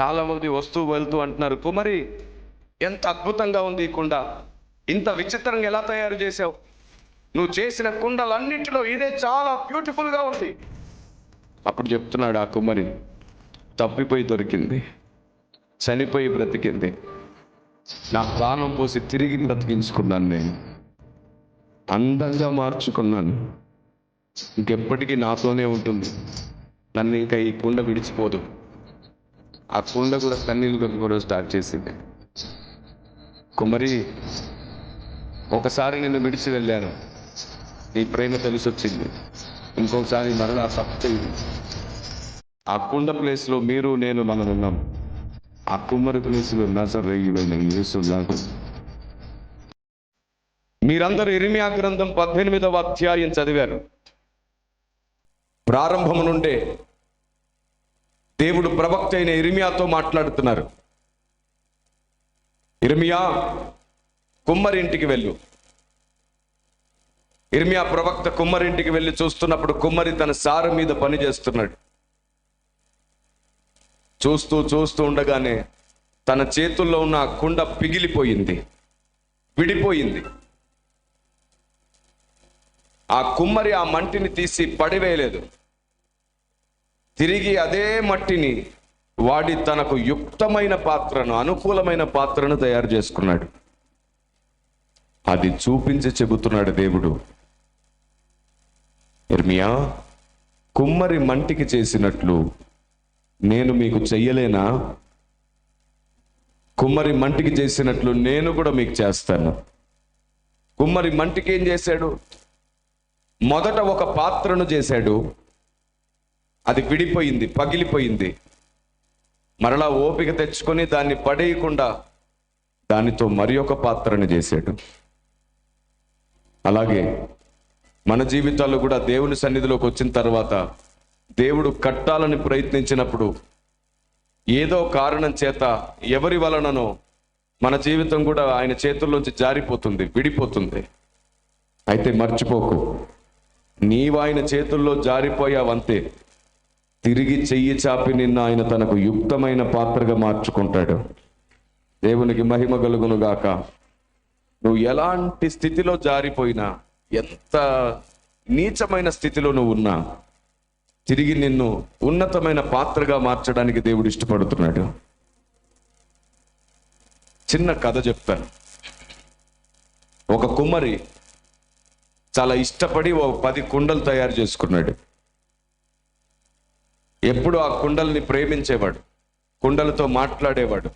చాలామంది వస్తూ వెళ్తూ అంటున్నారు కుమరి ఎంత అద్భుతంగా ఉంది ఈ కుండ. ఇంత విచిత్రంగా ఎలా తయారు చేసావు? నువ్వు చేసిన కుండలన్నింటిలో ఇదే చాలా బ్యూటిఫుల్గా ఉంది. అప్పుడు చెప్తున్నాడు ఆ కుమ్మరి తప్పిపోయి దొరికింది చనిపోయి బ్రతికింది. నా ప్రాణం పోసి తిరిగి బ్రతికించుకున్నాను నేను. అందంగా మార్చుకున్నాను. ఇంకెప్పటికీ నాతోనే ఉంటుంది. నన్ను ఇంకా ఈ కుండ విడిచిపోదు. ఆ కుండ కూడా కన్నీళ్ళు కూడా స్టార్ట్ చేసింది. కుమరి ఒకసారి నిన్ను విడిచి వెళ్ళాను. నీ ప్రేమ తెలిసొచ్చింది. ఇంకొకసారి మరలా తప్పు ఆ కుండ ప్లేస్లో మీరు నేను మనం ఉన్నాం. ఆ కుమ్మరి ప్లేస్లో నజరేయుడైన యేసు నాకు మీరందరూ ఇరిమియా గ్రంథం పద్దెనిమిదవ అధ్యాయం చదివారు. ప్రారంభం నుండే దేవుడు ప్రవక్త అయిన ఇరిమియాతో మాట్లాడుతున్నారు. ఇర్మియా కుమ్మరింటికి వెళ్ళు. ఇర్మియా ప్రవక్త కుమ్మరింటికి వెళ్ళి చూస్తున్నప్పుడు కుమ్మరి తన సారు మీద పని చేస్తున్నాడు. చూస్తూ చూస్తూ ఉండగానే తన చేతుల్లో ఉన్న కుండ పిగిలిపోయింది. విడిపోయింది. ఆ కుమ్మరి ఆ మంటిని తీసి పడివేయలేదు. తిరిగి అదే మట్టిని వాడి తనకు యుక్తమైన పాత్రను అనుకూలమైన పాత్రను తయారు చేసుకున్నాడు. అది చూపించి చెబుతున్నాడు దేవుడు. ఎర్మియా కుమ్మరి మంటికి చేసినట్లు నేను మీకు చెయ్యలేనా? కుమ్మరి మంటికి చేసినట్లు నేను కూడా మీకు చేస్తాను. కుమ్మరి మంటికి ఏం చేశాడు? మొదట ఒక పాత్రను చేశాడు. అది విడిపోయింది పగిలిపోయింది. మరలా ఓపిక తెచ్చుకొని దాన్ని పడేయకుండా దానితో మరి ఒక పాత్రను చేశాడు. అలాగే మన జీవితాల్లో కూడా దేవుని సన్నిధిలోకి వచ్చిన తర్వాత దేవుడు కట్టాలని ప్రయత్నించినప్పుడు ఏదో కారణం చేత ఎవరి వలననో మన జీవితం కూడా ఆయన చేతుల్లోంచి జారిపోతుంది విడిపోతుంది. అయితే మర్చిపోకు. నీవు ఆయన చేతుల్లో జారిపోయావంతే. తిరిగి చెయ్యి చాపి నిన్న ఆయన తనకు యుక్తమైన పాత్రగా మార్చుకుంటాడు. దేవునికి మహిమ కలుగునుగాక నువ్వు ఎలాంటి స్థితిలో జారిపోయినా ఎంత నీచమైన స్థితిలో నువ్వు ఉన్నా తిరిగి నిన్ను ఉన్నతమైన పాత్రగా మార్చడానికి దేవుడు ఇష్టపడుతున్నాడు. చిన్న కథ చెప్తాను. ఒక కుమ్మరి చాలా ఇష్టపడి ఓ పది కుండలు తయారు చేసుకున్నాడు. ఎప్పుడు ఆ కుండల్ని ప్రేమించేవాడు కుండలతో మాట్లాడేవాడు.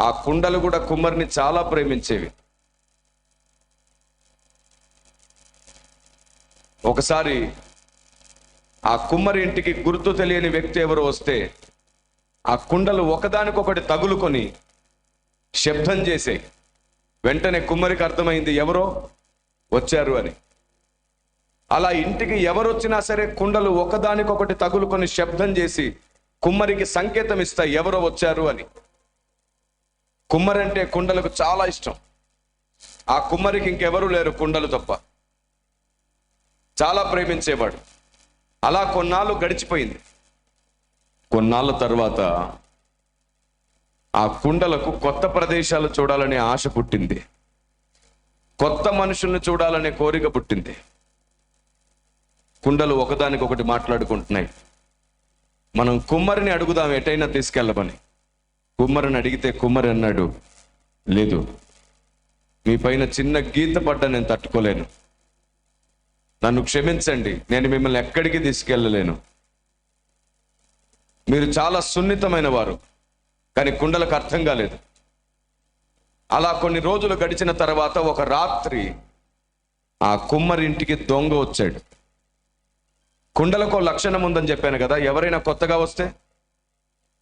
ఆ కుండలు కూడా కుమ్మరిని చాలా ప్రేమించేవి. ఒకసారి ఆ కుమ్మరి ఇంటికి గుర్తు తెలియని వ్యక్తి ఎవరు వస్తే ఆ కుండలు ఒకదానికొకటి తగులుకొని శబ్దం చేసే వెంటనే కుమ్మరికి అర్థమైంది ఎవరో? వచ్చారు అని. అలా ఇంటికి ఎవరు వచ్చినా సరే కుండలు ఒకదానికొకటి తగులుకొని శబ్దం చేసి కుమ్మరికి సంకేతం ఇస్తాయి ఎవరో వచ్చారు అని. కుమ్మరి అంటే కుండలకు చాలా ఇష్టం. ఆ కుమ్మరికి ఇంకెవరూ లేరు కుండలు తప్ప. చాలా ప్రేమించేవాడు. అలా కొన్నాళ్ళు గడిచిపోయింది. కొన్నాళ్ళ తర్వాత ఆ కుండలకు కొత్త ప్రదేశాలు చూడాలనే ఆశ పుట్టింది. కొత్త మనుషుల్ని చూడాలనే కోరిక పుట్టింది. కుండలు ఒకదానికొకటి మాట్లాడుకుంటున్నాయి. మనం కుమ్మరిని అడుగుదాం ఎటైనా తీసుకెళ్ళమని. కుమ్మరిని అడిగితే కుమ్మరి అన్నాడు లేదు మీ పైన చిన్న గీత పడ్డ నేను తట్టుకోలేను. నన్ను క్షమించండి నేను మిమ్మల్ని ఎక్కడికి తీసుకెళ్ళలేను. మీరు చాలా సున్నితమైన వారు కానీ కుండలకు అర్థం కాలేదు. అలా కొన్ని రోజులు గడిచిన తర్వాత ఒక రాత్రి ఆ కుమ్మరి ఇంటికి దొంగ వచ్చాడు. కుండలకు లక్షణం ఉందని చెప్పాను కదా ఎవరైనా కొత్తగా వస్తే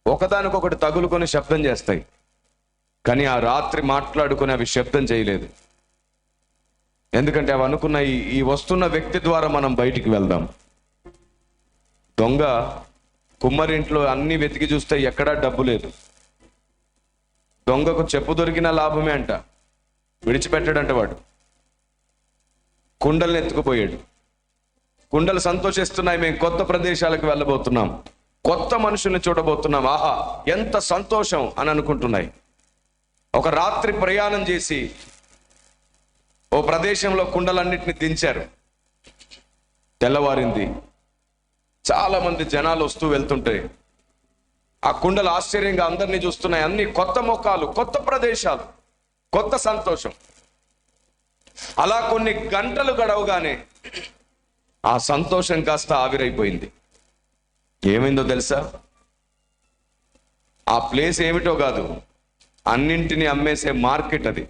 ఒకదానికొకటి తగులుకొని శబ్దం చేస్తాయి. కానీ ఆ రాత్రి మాట్లాడుకుని అవి శబ్దం చేయలేదు. ఎందుకంటే అవి అనుకున్న ఈ ఈ వస్తున్న వ్యక్తి ద్వారా మనం బయటికి వెళ్దాం. దొంగ కుమ్మరింట్లో అన్ని వెతికి చూస్తే ఎక్కడా డబ్బు లేదు. దొంగకు చెప్పు దొరికిన లాభమే అంట. విడిచిపెట్టాడంట వాడు. కుండల్ని ఎత్తుకుపోయాడు. కుండలు సంతోషిస్తున్నాయి. మేము కొత్త ప్రదేశాలకు వెళ్ళబోతున్నాం. కొత్త మనుషుల్ని చూడబోతున్నాం. ఆహా ఎంత సంతోషం అని అనుకుంటున్నాయి. ఒక రాత్రి ప్రయాణం చేసి ఓ ప్రదేశంలో కుండలన్నింటినీ దించారు. తెల్లవారింది. చాలా మంది జనాలు వస్తూ వెళ్తుంటే ఆ కుండలు ఆశ్చర్యంగా అందరినీ చూస్తున్నాయి. అన్ని కొత్త ముఖాలు కొత్త ప్రదేశాలు కొత్త సంతోషం. అలా కొన్ని గంటలు గడవగానే ఆ సంతోషం కాస్త ఆవిరైపోయింది. ఏమైందో తెలుసా? ఆ ప్లేస్ ఏమిటో కాదు అన్నింటినీ అమ్మేసే మార్కెట్ అది.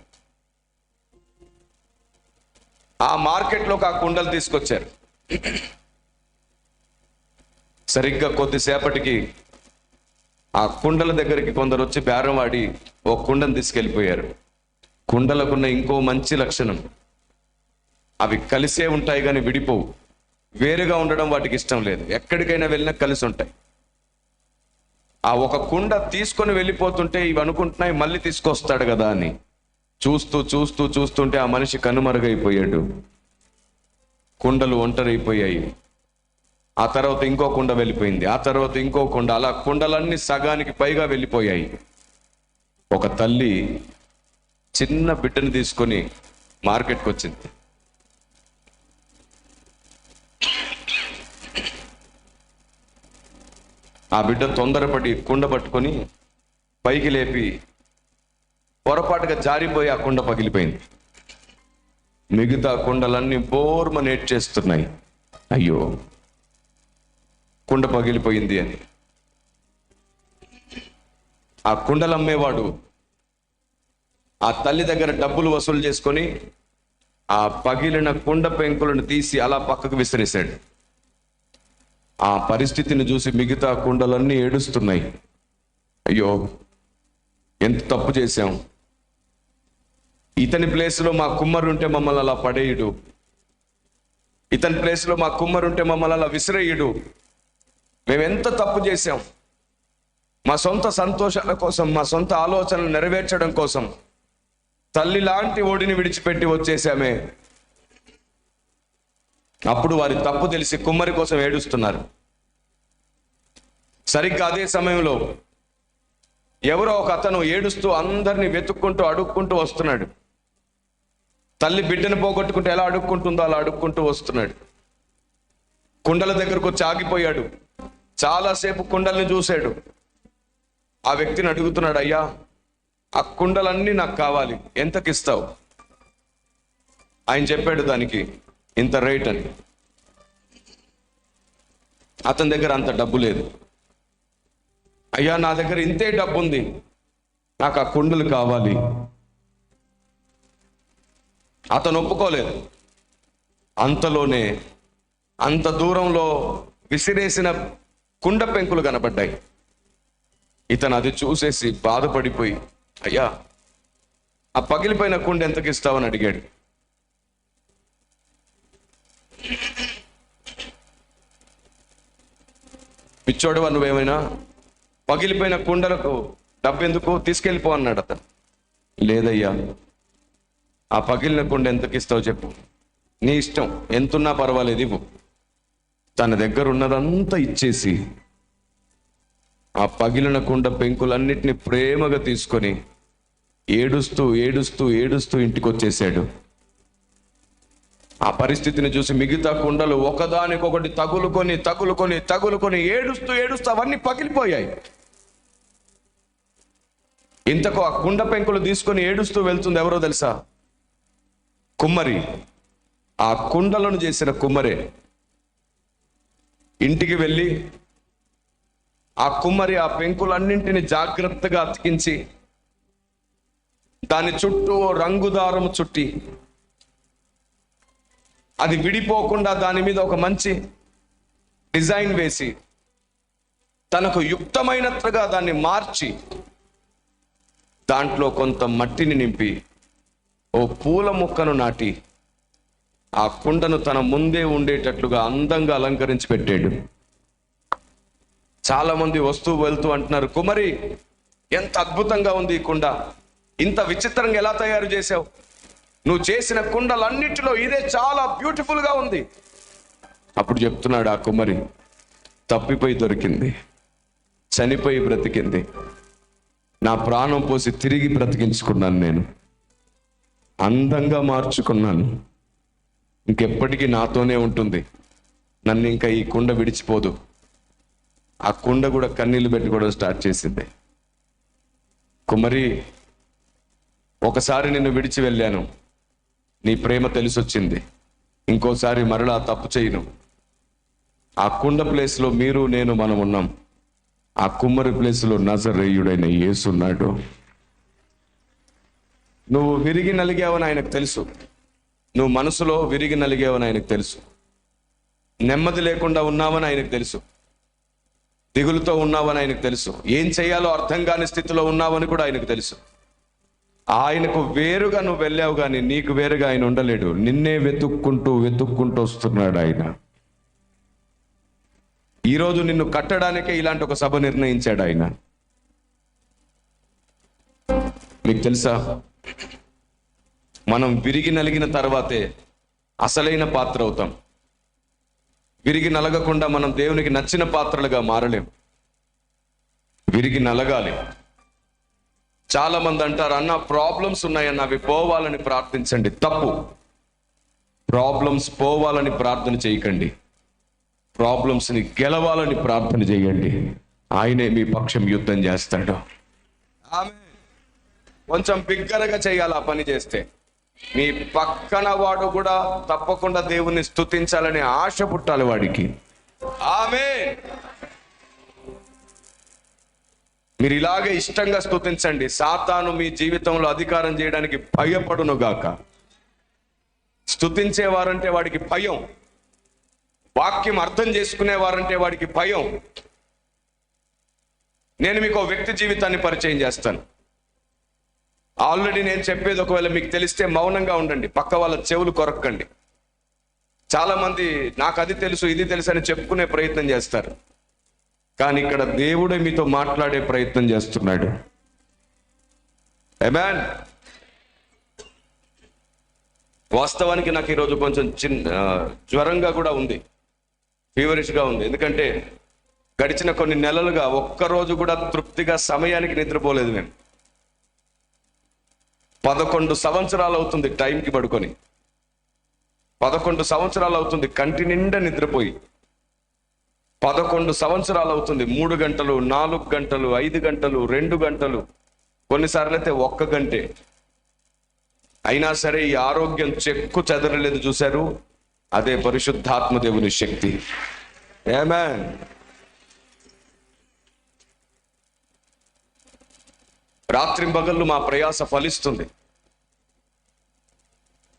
ఆ మార్కెట్లోకి ఆ కుండలు తీసుకొచ్చారు. సరిగ్గా కొద్దిసేపటికి ఆ కుండల దగ్గరికి కొందరు వచ్చి బేరం ఆడి ఓ కుండను తీసుకెళ్ళిపోయారు. కుండలకున్న ఇంకో మంచి లక్షణం అవి కలిసే ఉంటాయి కానీ విడిపోవు. వేరుగా ఉండడం వాటికి ఇష్టం లేదు. ఎక్కడికైనా వెళ్ళినా కలిసి ఉంటాయి. ఆ ఒక కుండ తీసుకొని వెళ్ళిపోతుంటే ఇవి అనుకుంటున్నాయి మళ్ళీ తీసుకొస్తాడు కదా అని. చూస్తూ చూస్తూ చూస్తుంటే ఆ మనిషి కనుమరుగైపోయాడు. కుండలు ఒంటరైపోయాయి. ఆ తర్వాత ఇంకో కుండ వెళ్ళిపోయింది. ఆ తర్వాత ఇంకో కుండ. అలా కుండలన్నీ సగానికి పైగా వెళ్ళిపోయాయి. ఒక తల్లి చిన్న బిడ్డను తీసుకొని మార్కెట్కి వచ్చింది ఆ బిడ్డ తొందరపడి కుండ పట్టుకొని పైకి లేపి పొరపాటుగా జారిపోయి ఆ కుండ పగిలిపోయింది. మిగతా కుండలన్నీ బోర్మ నేర్చేస్తున్నాయి అయ్యో కుండ పగిలిపోయింది అని. ఆ కుండలు అమ్మేవాడు. ఆ తల్లి దగ్గర డబ్బులు వసూలు చేసుకొని ఆ పగిలిన కుండ పెంకులను తీసి అలా పక్కకు విసిరేశాడు. ఆ పరిస్థితిని చూసి మిగతా కుండలన్నీ ఏడుస్తున్నాయి. అయ్యో ఎంత తప్పు చేశాం. ఇతని ప్లేస్లో మా కుమ్మరుంటే మమ్మల్ని అలా పడేయుడు. ఇతని ప్లేస్లో మా కుమ్మరు ఉంటే మమ్మల్ని అలా విసిరేయుడు. మేమెంత తప్పు చేశాం. మా సొంత సంతోషాల కోసం మా సొంత ఆలోచనలు నెరవేర్చడం కోసం తల్లి లాంటి ఓడిని విడిచిపెట్టి వచ్చేసామే అప్పుడు వారి తప్పు తెలిసి కుమ్మరి కోసం ఏడుస్తున్నారు. సరిగ్గా అదే సమయంలో ఎవరో ఒక అతను ఏడుస్తూ అందరిని వెతుక్కుంటూ అడుక్కుంటూ వస్తున్నాడు. తల్లి బిడ్డను పోగొట్టుకుంటూ ఎలా అడుక్కుంటుందో అలా అడుక్కుంటూ వస్తున్నాడు. కుండల దగ్గరకు వచ్చి ఆగిపోయాడు. చాలాసేపు కుండల్ని చూశాడు. ఆ వ్యక్తిని అడుగుతున్నాడు అయ్యా ఆ కుండలన్నీ నాకు కావాలి. ఎంతకిస్తావు? ఆయన చెప్పాడు దానికి ఇంత రేట్ అని. అతని దగ్గర అంత డబ్బు లేదు. అయ్యా నా దగ్గర ఇంతే డబ్బు ఉంది నాకు ఆ కుండలు కావాలి. అతను ఒప్పుకోలేదు. అంతలోనే అంత దూరంలో విసిరేసిన కుండ పెంకులు కనబడ్డాయి ఇతను అది చూసేసి బాధపడిపోయి అయ్యా ఆ పగిలిపోయిన కుండ ఎంతకిస్తావని అడిగాడు. పిచ్చోడువా నువ్వేమైనా? పగిలిపోయిన కుండలకు డబ్బెందుకు తీసుకెళ్ళిపో అన్నాడు అతను. లేదయ్యా ఆ పగిలిన కుండ ఎంతకి ఇస్తావు చెప్పు. నీ ఇష్టం ఎంతున్నా పర్వాలేదు ఇవ్వు. తన దగ్గర ఉన్నదంతా ఇచ్చేసి ఆ పగిలిన కుండ పెంకులన్నిటిని ప్రేమగా తీసుకొని ఏడుస్తూ ఏడుస్తూ ఏడుస్తూ ఇంటికి వచ్చేసాడు ఆ పరిస్థితిని చూసి మిగతా కుండలు ఒకదానికొకటి తగులుకొని తగులుకొని తగులుకొని ఏడుస్తూ ఏడుస్తూ అవన్నీ పగిలిపోయాయి. ఇంతకు ఆ కుండ పెంకులు తీసుకొని ఏడుస్తూ వెళ్తుంది ఎవరో తెలుసా? కుమ్మరి. ఆ కుండలను చేసిన కుమ్మరే. ఇంటికి వెళ్ళి ఆ కుమ్మరి ఆ పెంకులన్నింటిని జాగ్రత్తగా అతికించి దాని చుట్టూ రంగుదారము చుట్టి అది విడిపోకుండా దాని మీద ఒక మంచి డిజైన్ వేసి తనకు యుక్తమైనట్లుగా దాన్ని మార్చి దాంట్లో కొంత మట్టిని నింపి ఓ పూల మొక్కను నాటి ఆ కుండను తన ముందే ఉండేటట్లుగా అందంగా అలంకరించి పెట్టాడు. చాలామంది వస్తూ వెళ్తూ అంటున్నారు కుమరి ఎంత అద్భుతంగా ఉంది ఈ కుండ. ఇంత విచిత్రంగా ఎలా తయారు చేసావు నువ్వు చేసిన కుండలన్నిటిలో ఇదే చాలా బ్యూటిఫుల్గా ఉంది. అప్పుడు చెప్తున్నాడు ఆ కుమ్మరి తప్పిపోయి దొరికింది చనిపోయి బ్రతికింది. నా ప్రాణం పోసి తిరిగి బ్రతికించుకున్నాను నేను. అందంగా మార్చుకున్నాను. ఇంకెప్పటికీ నాతోనే ఉంటుంది. నన్ను ఇంకా ఈ కుండ విడిచిపోదు. ఆ కుండ కూడా కన్నీళ్ళు పెట్టుకోవడం స్టార్ట్ చేసింది. కుమరి ఒకసారి నిన్ను విడిచి వెళ్ళాను. నీ ప్రేమ తెలిసొచ్చింది. ఇంకోసారి మరలా తప్పు చేయను. ఆ కుండ ప్లేస్లో మీరు నేను మనం ఉన్నాం ఆ కుమ్మరి ప్లేస్లో నజరేయుడైన యేసున్నాడు. నువ్వు విరిగి నలిగావని ఆయనకు తెలుసు. నువ్వు మనసులో విరిగి నలిగావని ఆయనకు తెలుసు. నెమ్మది లేకుండా ఉన్నావని ఆయనకు తెలుసు. దిగులుతో ఉన్నావని ఆయనకు తెలుసు. ఏం చేయాలో అర్థం కాని స్థితిలో ఉన్నావని కూడా ఆయనకు తెలుసు. ఆయనకు వేరుగా నువ్వు వెళ్ళావు కానీ నీకు వేరుగా ఆయన ఉండలేడు. నిన్నే వెతుక్కుంటూ వెతుక్కుంటూ వస్తున్నాడు ఆయన. ఈరోజు నిన్ను కట్టడానికే ఇలాంటి ఒక సభ నిర్ణయించాడు ఆయన. మీకు తెలుసా? మనం విరిగి నలిగిన తర్వాతే అసలైన పాత్ర అవుతాం. విరిగి నలగకుండా మనం దేవునికి నచ్చిన పాత్రలుగా మారలేం. విరిగి నలగాలి. చాలా మంది అంటారు అన్న ప్రాబ్లమ్స్ ఉన్నాయన్న అవి పోవాలని ప్రార్థించండి. తప్పు. ప్రాబ్లమ్స్ పోవాలని ప్రార్థన చేయకండి. ప్రాబ్లమ్స్ని గెలవాలని ప్రార్థన చేయండి. ఆయనే మీ పక్షం యుద్ధం చేస్తాడు. ఆమె కొంచెం బిగ్గరగా చేయాలి ఆ పని చేస్తే. మీ పక్కన వాడు కూడా తప్పకుండా దేవుణ్ణి స్తుతించాలనే ఆశ పుట్టాలి వాడికి. ఆమె మీరు ఇలాగే ఇష్టంగా స్థుతించండి సాతాను మీ జీవితంలో అధికారం చేయడానికి భయపడును గాక. స్తుతించేవారంటే వాడికి భయం. వాక్యం అర్థం చేసుకునేవారంటే వాడికి భయం. నేను మీకు ఒక వ్యక్తి జీవితాన్ని పరిచయం చేస్తాను. ఆల్రెడీ నేను చెప్పేది ఒకవేళ మీకు తెలిస్తే మౌనంగా ఉండండి. పక్క వాళ్ళ చెవులు కొరక్కండి. చాలామంది నాకు అది తెలుసు ఇది తెలుసు అని చెప్పుకునే ప్రయత్నం చేస్తారు. కానీ ఇక్కడ దేవుడే మీతో మాట్లాడే ప్రయత్నం చేస్తున్నాడు. Amen. వాస్తవానికి నాకు ఈరోజు కొంచెం చిన్న జ్వరంగా కూడా ఉంది. ఫీవరిష్గా ఉంది. ఎందుకంటే గడిచిన కొన్ని నెలలుగా ఒక్కరోజు కూడా తృప్తిగా సమయానికి నిద్రపోలేదు నేను. పదకొండు సంవత్సరాలు అవుతుంది టైంకి పడుకొని. పదకొండు సంవత్సరాలు అవుతుంది కంటి నిండా నిద్రపోయి. పదకొండు సంవత్సరాలు అవుతుంది. మూడు గంటలు నాలుగు గంటలు ఐదు గంటలు రెండు గంటలు. కొన్నిసార్లు అయితే ఒక్క గంటే. అయినా సరే ఈ ఆరోగ్యం చెక్కు చెదరలేదు చూశారు. అదే పరిశుద్ధాత్మ దేవుని శక్తి. ఏమేన్ రాత్రింబగళ్ళు మా ప్రయాస ఫలిస్తుంది.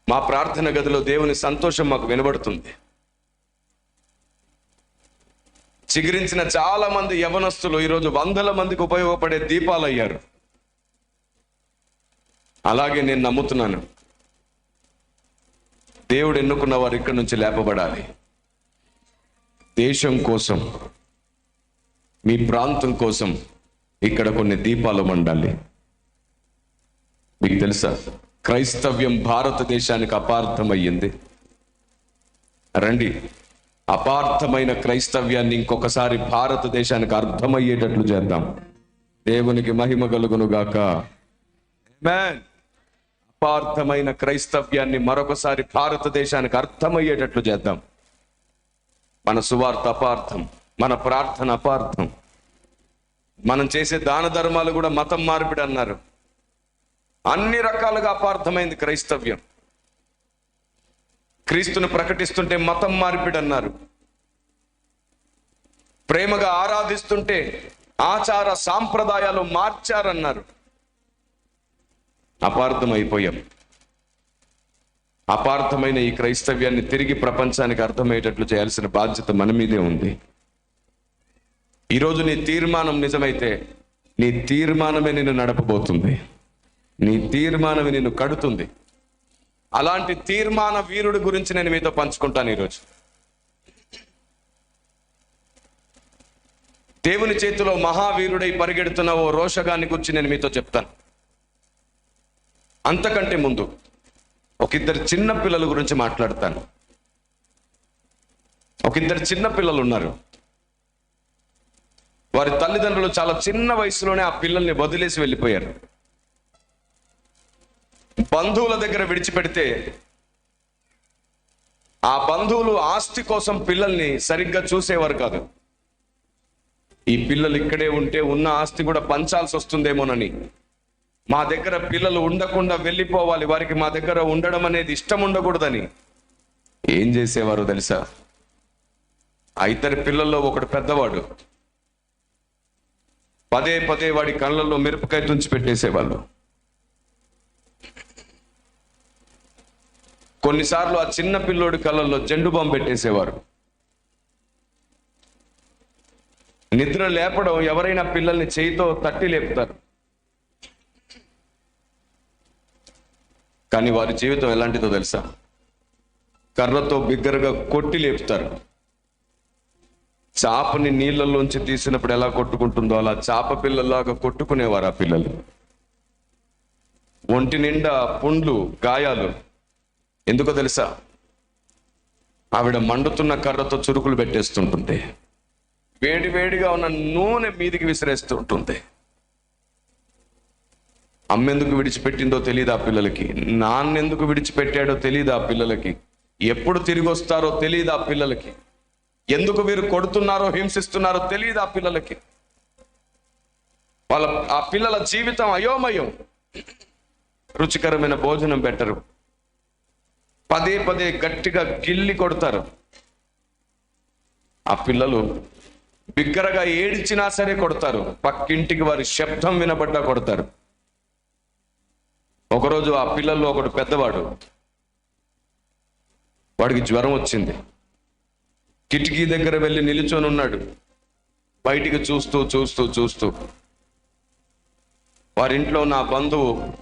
మా ప్రార్థన గదిలో దేవుని సంతోషం మాకు వినబడుతుంది. చిగురించిన చాలా మంది యవనస్తులు ఈరోజు వందల మందికి ఉపయోగపడే దీపాలు అయ్యారు. అలాగే నేను నమ్ముతున్నాను. దేవుడు ఎన్నుకున్న వారు ఇక్కడి నుంచి లేపబడాలి. దేశం కోసం మీ ప్రాంతం కోసం ఇక్కడ కొన్ని దీపాలు మండాలి మీకు తెలుసా? క్రైస్తవ్యం భారతదేశానికి అపార్థమయ్యింది. రండి. అపార్థమైన క్రైస్తవ్యాన్ని ఇంకొకసారి భారతదేశానికి అర్థమయ్యేటట్లు చేద్దాం. దేవునికి మహిమ కలుగును గాక. Amen. అపార్థమైన క్రైస్తవ్యాన్ని మరొకసారి భారతదేశానికి అర్థమయ్యేటట్లు చేద్దాం. మన సువార్త అపార్థం మన ప్రార్థన అపార్థం. మనం చేసే దాన ధర్మాలు కూడా మతం మార్పిడి అన్నారు. అన్ని రకాలుగా అపార్థమైంది క్రైస్తవ్యం. క్రీస్తును ప్రకటిస్తుంటే మతం మార్పిడి అన్నారు ప్రేమగా ఆరాధిస్తుంటే ఆచార సాంప్రదాయాలు మార్చారన్నారు. అపార్థమైపోయాం. అపార్థమైన ఈ క్రైస్తవ్యాన్ని తిరిగి ప్రపంచానికి అర్థమయ్యేటట్లు చేయాల్సిన బాధ్యత మన మీదే ఉంది. ఈరోజు నీ తీర్మానం నిజమైతే నీ తీర్మానమే నిన్ను నడపబోతుంది. నీ తీర్మానమే నిన్ను కడుతుంది. అలాంటి తీర్మాన వీరుడి గురించి నేను మీతో పంచుకుంటాను ఈరోజు. దేవుని చేతిలో మహావీరుడై పరిగెడుతున్న ఓ రోషగాన్ని గురించి నేను మీతో చెప్తాను. అంతకంటే ముందు ఒక ఇద్దరు చిన్న పిల్లల గురించి మాట్లాడతాను. ఒక ఇద్దరు చిన్న పిల్లలు ఉన్నారు. వారి తల్లిదండ్రులు చాలా చిన్న వయసులోనే ఆ పిల్లల్ని వదిలేసి వెళ్ళిపోయారు. బంధువుల దగ్గర విడిచిపెడితే ఆ బంధువులు ఆస్తి కోసం పిల్లల్ని సరిగ్గా చూసేవారు కాదు. ఈ పిల్లలు ఇక్కడే ఉంటే ఉన్న ఆస్తి కూడా పంచాల్సి వస్తుందేమోనని. మా దగ్గర పిల్లలు ఉండకుండా వెళ్ళిపోవాలి వారికి మా దగ్గర ఉండడం అనేది ఇష్టం ఉండకూడదని. ఏం చేసేవారు తెలుసా? ఆ ఇద్దరి పిల్లల్లో ఒకడు పెద్దవాడు. పదే పదే వాడి కళ్ళల్లో మిరపకాయ తుంచి పెట్టేసేవాళ్ళు. కొన్నిసార్లు ఆ చిన్న పిల్లోడి కళ్ళల్లో జెండు బాంబు పెట్టేసేవారు. నిద్ర లేపడం ఎవరైనా పిల్లల్ని చేయితో తట్టి లేపుతారు. కానీ వారి జీవితం ఎలాంటిదో తెలుసా? కర్రతో బిగ్గరగా కొట్టి లేపుతారు. చాపని నీళ్ళల్లోంచి తీసినప్పుడు ఎలా కొట్టుకుంటుందో అలా చాప పిల్లల్లాగా కొట్టుకునేవారు ఆ పిల్లలు. ఒంటి నిండా పుండ్లు గాయాలు ఎందుకో తెలుసా? ఆవిడ మండుతున్న కర్రతో చురుకులు పెట్టేస్తుంటుంది వేడి వేడిగా ఉన్న నూనె మీదికి విసిరేస్తుంటుంది అమ్మెందుకు విడిచిపెట్టిందో తెలియదు ఆ పిల్లలకి? నాన్నెందుకు విడిచిపెట్టాడో తెలియదు ఆ పిల్లలకి? ఎప్పుడు తిరిగి వస్తారో తెలియదు ఆ పిల్లలకి? ఎందుకు వీరు కొడుతున్నారో హింసిస్తున్నారో తెలియదు ఆ పిల్లలకి? వాళ్ళ ఆ పిల్లల జీవితం అయోమయం. రుచికరమైన భోజనం పెట్టరు. పదే పదే గట్టిగా గిల్లి కొడతారు. ఆ పిల్లలు బిగ్గరగా ఏడిచినా సరే కొడతారు. పక్కింటికి వారి శబ్దం వినబడ్డా కొడతారు. ఒకరోజు ఆ పిల్లల్లో ఒకడు పెద్దవాడు. వాడికి జ్వరం వచ్చింది. కిటికీ దగ్గర వెళ్ళి నిలుచొని ఉన్నాడు. బయటికి చూస్తూ చూస్తూ చూస్తూ. వారింట్లో నా బంధువు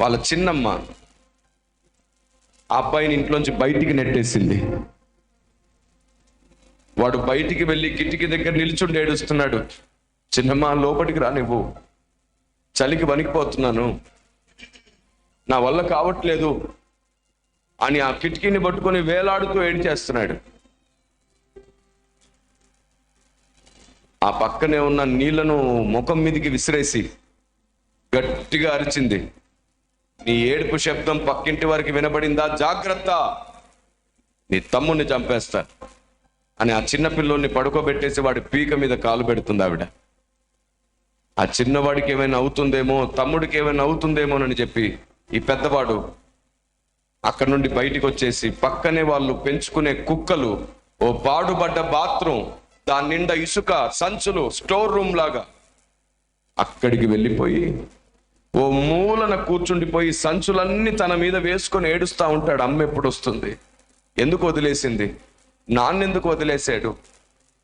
వాళ్ళ చిన్నమ్మ ఆ అబ్బాయిని ఇంట్లోంచి బయటికి నెట్టేసింది. వాడు బయటికి వెళ్ళి కిటికీ దగ్గర నిల్చుండి ఏడుస్తున్నాడు. చిన్నమ్మ లోపలికి రానివ్వు చలికి వణికిపోతున్నాను. నా వల్ల కావట్లేదు అని ఆ కిటికీని పట్టుకొని వేలాడుతూ ఏడిచేస్తున్నాడు ఆ పక్కనే ఉన్న నీళ్ళను ముఖం మీదకి విసిరేసి గట్టిగా అరిచింది. నీ ఏడుపు శబ్దం పక్కింటి వారికి వినబడిందా? జాగ్రత్త. నీ తమ్ముడిని చంపేస్తా అని ఆ చిన్నపిల్లోని పడుకోబెట్టేసి వాడి పీక మీద కాలు పెడుతుంది ఆవిడ. ఆ చిన్నవాడికి ఏమైనా అవుతుందేమో తమ్ముడికి ఏమైనా అవుతుందేమోనని చెప్పి ఈ పెద్దవాడు అక్కడ నుండి బయటికి వచ్చేసి పక్కనే వాళ్ళు పెంచుకునే కుక్కలు ఓ పాడుబడ్డ బాత్రూమ్ దాని నిండా ఇసుక సంచులు స్టోర్ రూమ్ లాగా అక్కడికి వెళ్ళిపోయి ఓ మూలన కూర్చుండిపోయి సంచులన్నీ తన మీద వేసుకొని ఏడుస్తా ఉంటాడు అమ్మ ఎప్పుడు వస్తుంది ఎందుకు వదిలేసింది? నాన్నెందుకు వదిలేశాడు?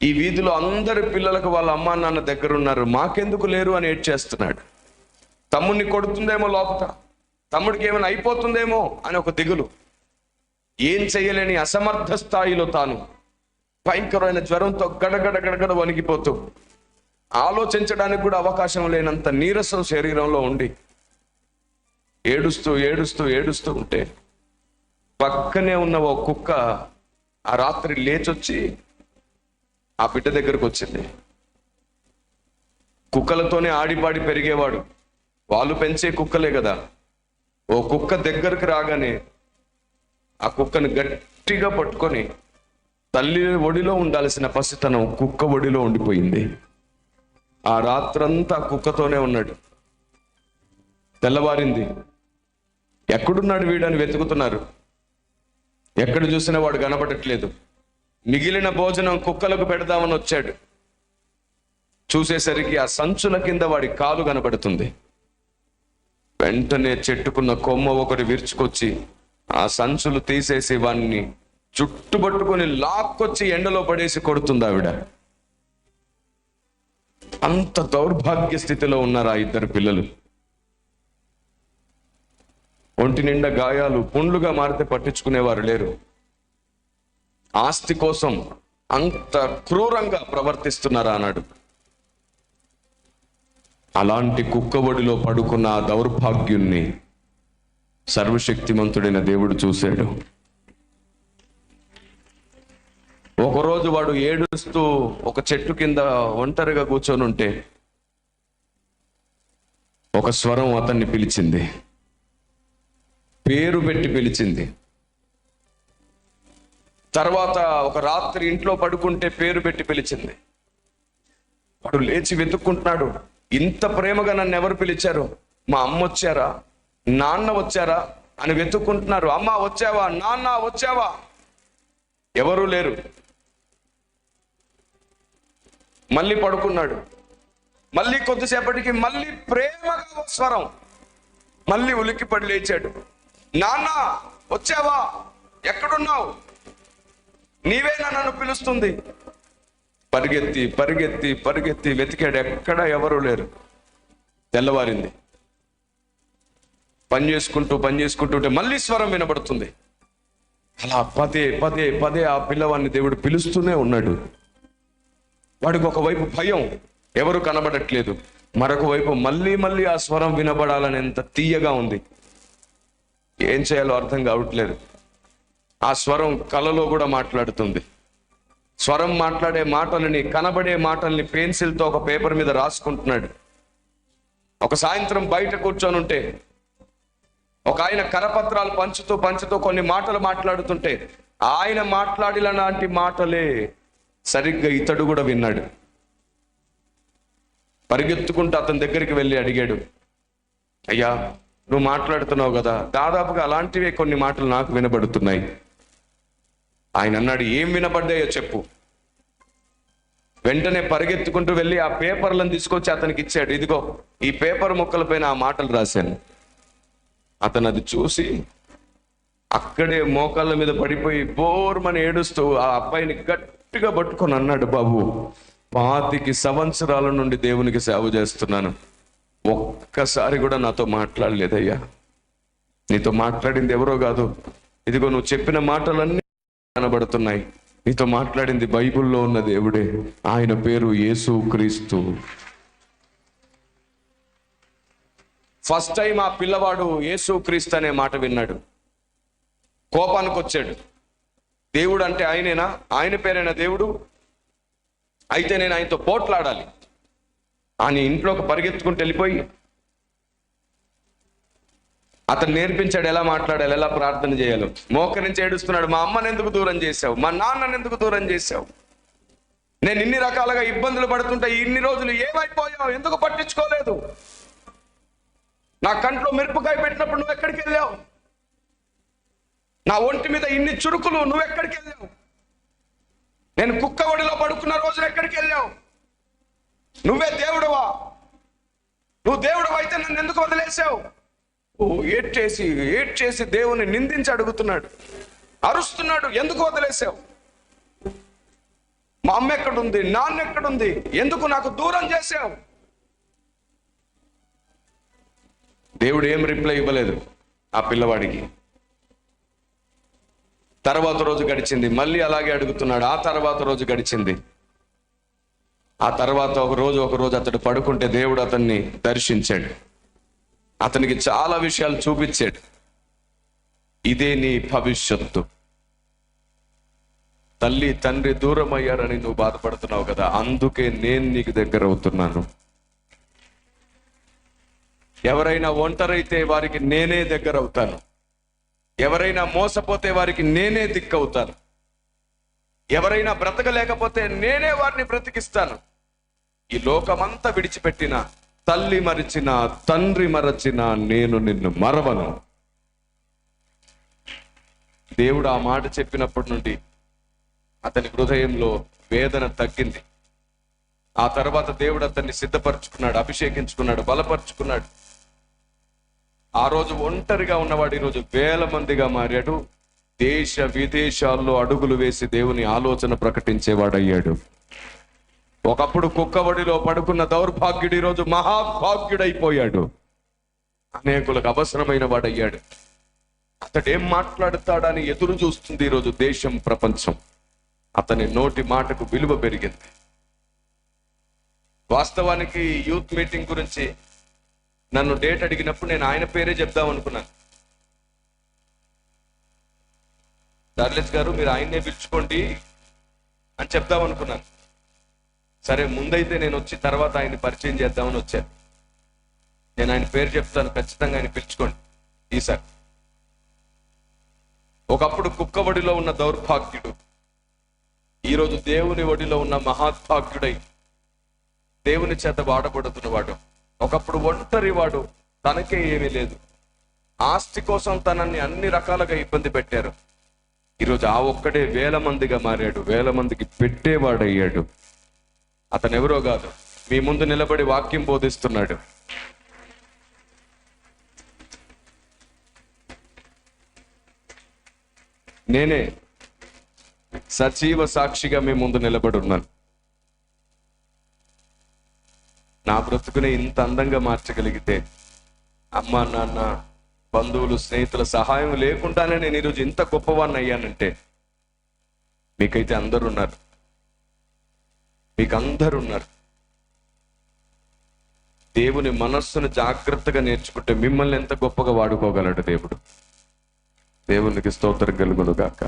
ఈ వీధిలో అందరి పిల్లలకు వాళ్ళ అమ్మా నాన్న దగ్గర ఉన్నారు మాకెందుకు లేరు అని ఏడ్చేస్తున్నాడు. తమ్ముడిని కొడుతుందేమో లోపల తమ్ముడికి ఏమైనా అయిపోతుందేమో అని ఒక దిగులు. ఏం చేయలేని అసమర్థ స్థాయిలో తాను. భయంకరమైన జ్వరంతో గడగడ గడగడ వణికిపోతూ ఆలోచించడానికి కూడా అవకాశం లేనంత నీరసం శరీరంలో ఉండి ఏడుస్తూ ఏడుస్తూ ఏడుస్తూ ఉంటే పక్కనే ఉన్న ఓ కుక్క ఆ రాత్రి లేచొచ్చి ఆ బిడ్డ దగ్గరకు వచ్చింది. కుక్కలతోనే ఆడిపాడి పెరిగేవాడు. వాళ్ళు పెంచే కుక్కలే కదా. ఓ కుక్క దగ్గరకు రాగానే ఆ కుక్కను గట్టిగా పట్టుకొని తల్లి ఒడిలో ఉండాల్సిన పసితనం కుక్క ఒడిలో ఉండిపోయింది. ఆ రాత్రంతా కుక్కతోనే ఉన్నాడు. తెల్లవారింది. ఎక్కడున్నాడు వీడని వెతుకుతున్నారు. ఎక్కడ చూసినా వాడు కనపడట్లేదు మిగిలిన భోజనం కుక్కలకు పెడదామని వచ్చాడు. చూసేసరికి ఆ సంచుల కింద వాడి కాలు కనబడుతుంది. వెంటనే చెట్టుకున్న కొమ్మ ఒకటి విరుచుకొచ్చి ఆ సంచులు తీసేసి వాణ్ణి చుట్టుపట్టుకొని లాక్కొచ్చి ఎండలో పడేసి కొడుతుంది ఆవిడ. అంత దౌర్భాగ్య స్థితిలో ఉన్నారు ఆ ఇద్దరు పిల్లలు? ఒంటి నిండా గాయాలు పుండ్లుగా మారితే పట్టించుకునేవారు లేరు. ఆస్తి కోసం అంత క్రూరంగా ప్రవర్తిస్తున్నారా అన్నాడు. అలాంటి కుక్కబడిలో పడుకున్న ఆ దౌర్భాగ్యుణ్ణి సర్వశక్తిమంతుడైన దేవుడు చూశాడు. ఒకరోజు వాడు ఏడుస్తూ ఒక చెట్టు కింద ఒంటరిగా కూర్చొని ఉంటే ఒక స్వరం అతన్ని పిలిచింది. పేరు పెట్టి పిలిచింది. తర్వాత ఒక రాత్రి ఇంట్లో పడుకుంటే పేరు పెట్టి పిలిచింది. వాడు లేచి వెతుక్కుంటున్నాడు. ఇంత ప్రేమగా నన్ను ఎవరు పిలిచారు? మా అమ్మ వచ్చారా? నాన్న వచ్చారా? అని వెతుక్కుంటున్నారు. అమ్మ వచ్చావా? నాన్న వచ్చావా? ఎవరూ లేరు. మళ్ళీ పడుకున్నాడు. మళ్ళీ కొద్దిసేపటికి మళ్ళీ ప్రేమగా స్వరం. మళ్ళీ ఉలిక్కి పడి లేచాడు. నాన్న వచ్చావా? ఎక్కడున్నావు? నీవేనా నన్ను పిలుస్తుంది. పరిగెత్తి పరిగెత్తి పరిగెత్తి వెతికాడు. ఎక్కడ ఎవరు లేరు. తెల్లవారింది. పని చేసుకుంటూ పని చేసుకుంటూ ఉంటే మళ్ళీ స్వరం వినబడుతుంది. అలా పదే పదే పదే ఆ పిల్లవాడిని దేవుడు పిలుస్తూనే ఉన్నాడు. వాడికి ఒకవైపు భయం ఎవరు కనబడట్లేదు. మరొక వైపు మళ్ళీ మళ్ళీ ఆ స్వరం వినబడాలని ఎంత తీయగా ఉంది. ఏం చేయాలో అర్థం కావట్లేదు. ఆ స్వరం కలలో కూడా మాట్లాడుతుంది. స్వరం మాట్లాడే మాటలని కనబడే మాటల్ని పెన్సిల్తో ఒక పేపర్ మీద రాసుకుంటున్నాడు. ఒక సాయంత్రం బయట కూర్చొని ఉంటే ఒక ఆయన కరపత్రాలు పంచుతూ పంచుతూ కొన్ని మాటలు మాట్లాడుతుంటే ఆయన మాట్లాడిన లాంటి మాటలే సరిగ్గా ఇతడు కూడా విన్నాడు. పరిగెత్తుకుంటూ అతని దగ్గరికి వెళ్ళి అడిగాడు అయ్యా నువ్వు మాట్లాడుతున్నావు కదా దాదాపుగా అలాంటివే కొన్ని మాటలు నాకు వినబడుతున్నాయి. ఆయన అన్నాడు ఏం వినబడ్డాయో చెప్పు. వెంటనే పరిగెత్తుకుంటూ వెళ్ళి ఆ పేపర్లను తీసుకొచ్చి అతనికి ఇచ్చాడు ఇదిగో ఈ పేపర్ ముక్కలపైన ఆ మాటలు రాశాను. అతను అది చూసి అక్కడే మోకాళ్ళ మీద పడిపోయి బోర్మని ఏడుస్తూ ఆ అబ్బాయిని గట్టిగా పట్టుకొని అన్నాడు బాబు పాతికి సంవత్సరాల నుండి దేవునికి సేవ చేస్తున్నాను. ఒక్కసారి కూడా నాతో మాట్లాడలేదయ్యా. నీతో మాట్లాడింది ఎవరో కాదు. ఇదిగో నువ్వు చెప్పిన మాటలన్నీ కనబడుతున్నాయి. నీతో మాట్లాడింది బైబిల్లో ఉన్న దేవుడే. ఆయన పేరు యేసు క్రీస్తు. ఫస్ట్ టైం ఆ పిల్లవాడు యేసు క్రీస్తు అనే మాట విన్నాడు. కోపానికి వచ్చాడు దేవుడు అంటే ఆయనేనా? ఆయన పేరైన దేవుడు? అయితే నేను ఆయనతో పోట్లాడాలి. ఆయన ఇంట్లోకి పరిగెత్తుకుంటూ వెళ్ళిపోయి అతను నేర్పించాడు ఎలా మాట్లాడాలి ఎలా ప్రార్థన చేయాలో. మోకరించి ఏడుస్తున్నాడు మా అమ్మని ఎందుకు దూరం చేశావు? మా నాన్నని ఎందుకు దూరం చేశావు? నేను ఇన్ని రకాలుగా ఇబ్బందులు పడుతుంటే ఇన్ని రోజులు ఏమైపోయావు? ఎందుకు పట్టించుకోలేదు? నా కంట్లో మిరపకాయ పెట్టినప్పుడు నువ్వు ఎక్కడికి వెళ్ళావు? నా ఒంటి మీద ఇన్ని చురుకులు నువ్వు ఎక్కడికి వెళ్ళావు? నేను కుక్క ఒడిలో పడుకున్న రోజు ఎక్కడికి వెళ్ళావు? నువ్వే దేవుడువా? నువ్వు దేవుడు అయితే నన్ను ఎందుకు వదిలేసావు? ఓ ఏడ్ చేసి ఏడ్ చేసి దేవుని నిందించి అడుగుతున్నాడు. అరుస్తున్నాడు ఎందుకు వదిలేసావు? మా అమ్మ ఎక్కడుంది? నాన్న ఎక్కడుంది? ఎందుకు నాకు దూరం చేసావు దేవుడు ఏం రిప్లై ఇవ్వలేదు ఆ పిల్లవాడికి. తర్వాత రోజు గడిచింది. మళ్ళీ అలాగే అడుగుతున్నాడు ఆ తర్వాత రోజు గడిచింది. ఆ తర్వాత ఒక రోజు ఒక రోజు అతడు పడుకుంటే దేవుడు అతన్ని దర్శించాడు. అతనికి చాలా విషయాలు చూపించాడు. ఇదే నీ భవిష్యత్తు. తల్లి తండ్రి దూరం అయ్యారని నువ్వు బాధపడుతున్నావు కదా అందుకే నేను నీకు దగ్గర అవుతున్నాను. ఎవరైనా ఒంటరైతే వారికి నేనే దగ్గర అవుతాను. ఎవరైనా మోసపోతే వారికి నేనే దిక్కవుతాను. ఎవరైనా బ్రతకలేకపోతే నేనే వారిని బ్రతికిస్తాను. ఈ లోకమంతా విడిచిపెట్టిన తల్లి మరిచిన తండ్రి మరచిన నేను నిన్ను మరవను. దేవుడు ఆ మాట చెప్పినప్పటి నుండి అతని హృదయంలో వేదన తగ్గింది. ఆ తర్వాత దేవుడు అతన్ని సిద్ధపరచుకున్నాడు అభిషేకించుకున్నాడు బలపరుచుకున్నాడు. ఆ రోజు ఒంటరిగా ఉన్నవాడు ఈరోజు వేల మందిగా మారాడు. దేశ విదేశాల్లో అడుగులు వేసి దేవుని ఆలోచన ప్రకటించేవాడయ్యాడు. ఒకప్పుడు కుక్కవడిలో పడుకున్న దౌర్భాగ్యుడు ఈరోజు మహాభాగ్యుడైపోయాడు. అనేకులకు అవసరమైన వాడయ్యాడు. అతడేం మాట్లాడతాడని ఎదురు చూస్తుంది ఈరోజు దేశం ప్రపంచం. అతని నోటి మాటకు విలువ పెరిగింది. వాస్తవానికి యూత్ మీటింగ్ గురించి నన్ను డేట్ అడిగినప్పుడు నేను ఆయన పేరే చెప్దాం అనుకున్నాను చార్లెస్ గారు మీరు ఆయన్నే పిలుచుకోండి అని చెప్దాం అనుకున్నాను సరే ముందైతే నేను వచ్చి తర్వాత ఆయన్ని పరిచయం చేద్దామని వచ్చాను నేను ఆయన పేరు చెప్తాను ఖచ్చితంగా ఆయన పిలుచుకోండి. ఈసారి ఒకప్పుడు కుక్క ఒడిలో ఉన్న దౌర్భాగ్యుడు. ఈరోజు దేవుని ఒడిలో ఉన్న మహాత్భాగ్యుడై దేవుని చేత వాడబడుతున్నవాడు ఒకప్పుడు ఒంటరి వాడు తనకే ఏమీ లేదు. ఆస్తి కోసం తనని అన్ని రకాలుగా ఇబ్బంది పెట్టారు. ఈరోజు ఆ ఒక్కడే వేల మందిగా మారాడు వేల మందికి పెట్టేవాడయ్యాడు. అతను ఎవరో కాదు మీ ముందు నిలబడి వాక్యం బోధిస్తున్నాడు. నేనే సజీవ సాక్షిగా మీ ముందు నిలబడి ఉన్నాను. నా బ్రతుకునే ఇంత అందంగా మార్చగలిగితే అమ్మ నాన్న బంధువులు స్నేహితుల సహాయం లేకుండానే నేను ఈరోజు ఇంత గొప్పవాడిని అయ్యానంటే మీకైతే అందరు ఉన్నారు మీకు అందరు ఉన్నారు దేవుని మనస్సును జాగ్రత్తగా నేర్చుకుంటే మిమ్మల్ని ఎంత గొప్పగా వాడుకోగలడు దేవుడు. దేవునికి స్తోత్రం కలుగును గాక.